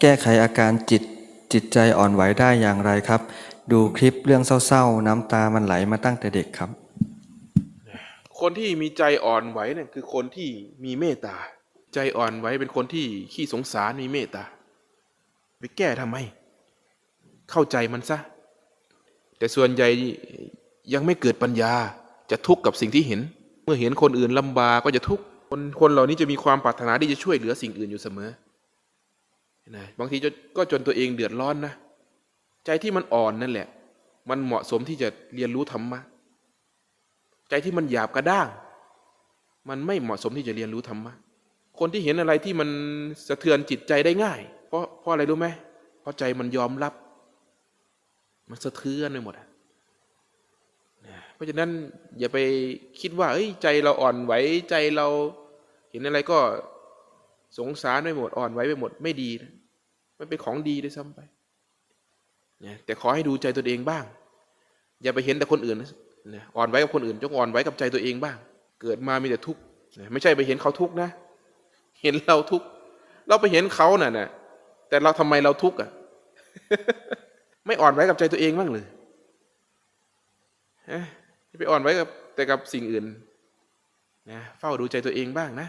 แก้ไขอาการจิตจิตใจอ่อนไหวได้อย่างไรครับ ดูคลิปเรื่องเศร้าๆ น้ำตามันไหลมาตั้งแต่เด็กครับ คนที่มีใจอ่อนไหวเนี่ยคือคนที่มีเมตตา ใจอ่อนไหวเป็นคนที่ขี้สงสารมีเมตตา ไปแก้ทำไม เข้าใจมันซะ แต่ส่วนใหญ่ยังไม่เกิดปัญญาจะทุกข์กับสิ่งที่เห็น เมื่อเห็นคนอื่นลำบากก็จะทุกข์คนคนเหล่านี้จะมีความปรารถนาที่จะช่วยเหลือสิ่งอื่นอยู่เสมอ นะบางทีก็จนตัวเองเดือดร้อนนะ ใจที่มันอ่อนนั่นแหละ มันเหมาะสมที่จะเรียนรู้ธรรมะ ใจที่มันหยาบกระด้าง มันไม่เหมาะสมที่จะเรียนรู้ธรรมะ คนที่เห็นอะไรที่มันสะเทือนจิตใจได้ง่าย เพราะเพราะอะไรรู้ไหมเพราะใจมันยอมรับ มันสะเทือนไปหมดอะนะเพราะฉะนั้นอย่าไปคิดว่าเอ้ยใจเราอ่อนไหวใจเรา เห็นอะไรก็สงสารไปหมดอ่อนไหวไปหมดไม่ดีนะ มันเป็นของดีด้วยซ้ำไปนะแต่ขอให้ดูใจตัวเองบ้าง อย่าไปเห็นแต่คนอื่นนะอ่อนไหวกับคนอื่นจงอ่อนไหวกับใจตัวเองบ้าง เกิดมามีแต่ทุกข์ไม่ใช่ไปเห็นเขาทุกข์นะ เห็นเราทุกข์เราไปเห็นเขาน่ะนะแต่เราทำไมเราทุกข์อะ ไม่อ่อนไหวกับใจตัวเองบ้างเลยไปอ่อนไหวกับแต่กับสิ่งอื่นนะเฝ้าดูใจตัวเองบ้างนะ